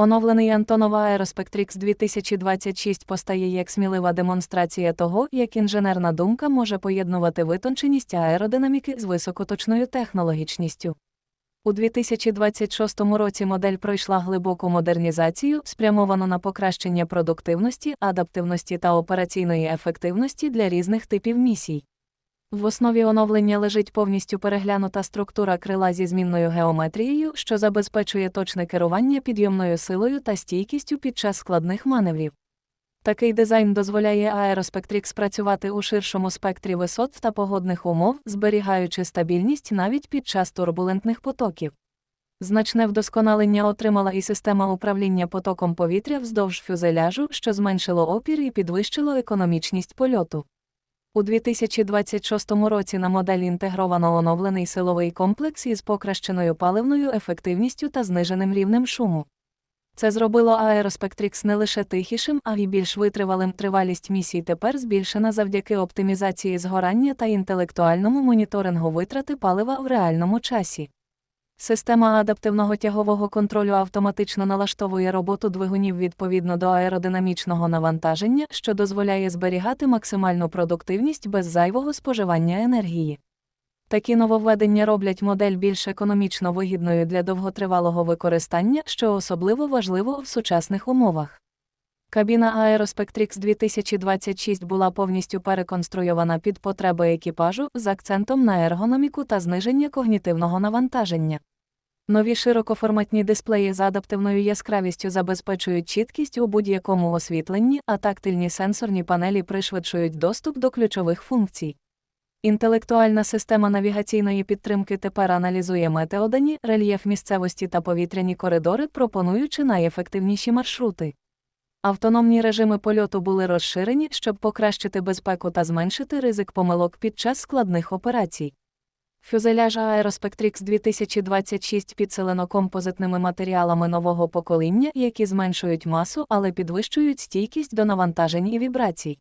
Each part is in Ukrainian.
Оновлений Antonov Aerospectrix 2026 постає як смілива демонстрація того, як інженерна думка може поєднувати витонченість аеродинаміки з високоточною технологічністю. У 2026 році модель пройшла глибоку модернізацію, спрямовану на покращення продуктивності, адаптивності та операційної ефективності для різних типів місій. В основі оновлення лежить повністю переглянута структура крила зі змінною геометрією, що забезпечує точне керування підйомною силою та стійкістю під час складних маневрів. Такий дизайн дозволяє Aerospectrix працювати у ширшому спектрі висот та погодних умов, зберігаючи стабільність навіть під час турбулентних потоків. Значне вдосконалення отримала і система управління потоком повітря вздовж фюзеляжу, що зменшило опір і підвищило економічність польоту. У 2026 році на модель інтегровано оновлений силовий комплекс із покращеною паливною ефективністю та зниженим рівнем шуму. Це зробило Aerospectrix не лише тихішим, а й більш витривалим тривалість місій тепер збільшена завдяки оптимізації згорання та інтелектуальному моніторингу витрати палива в реальному часі. Система адаптивного тягового контролю автоматично налаштовує роботу двигунів відповідно до аеродинамічного навантаження, що дозволяє зберігати максимальну продуктивність без зайвого споживання енергії. Такі нововведення роблять модель більш економічно вигідною для довготривалого використання, що особливо важливо в сучасних умовах. Кабіна Aerospectrix 2026 була повністю переконструйована під потреби екіпажу з акцентом на ергономіку та зниження когнітивного навантаження. Нові широкоформатні дисплеї з адаптивною яскравістю забезпечують чіткість у будь-якому освітленні, а тактильні сенсорні панелі пришвидшують доступ до ключових функцій. Інтелектуальна система навігаційної підтримки тепер аналізує метеодані, рельєф місцевості та повітряні коридори, пропонуючи найефективніші маршрути. Автономні режими польоту були розширені, щоб покращити безпеку та зменшити ризик помилок під час складних операцій. Фюзеляж Aerospectrix 2026 підсилено композитними матеріалами нового покоління, які зменшують масу, але підвищують стійкість до навантажень і вібрацій.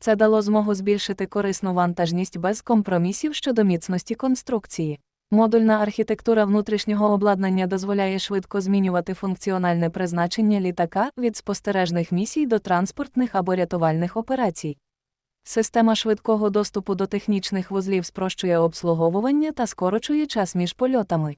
Це дало змогу збільшити корисну вантажність без компромісів щодо міцності конструкції. Модульна архітектура внутрішнього обладнання дозволяє швидко змінювати функціональне призначення літака від спостережних місій до транспортних або рятувальних операцій. Система швидкого доступу до технічних вузлів спрощує обслуговування та скорочує час між польотами.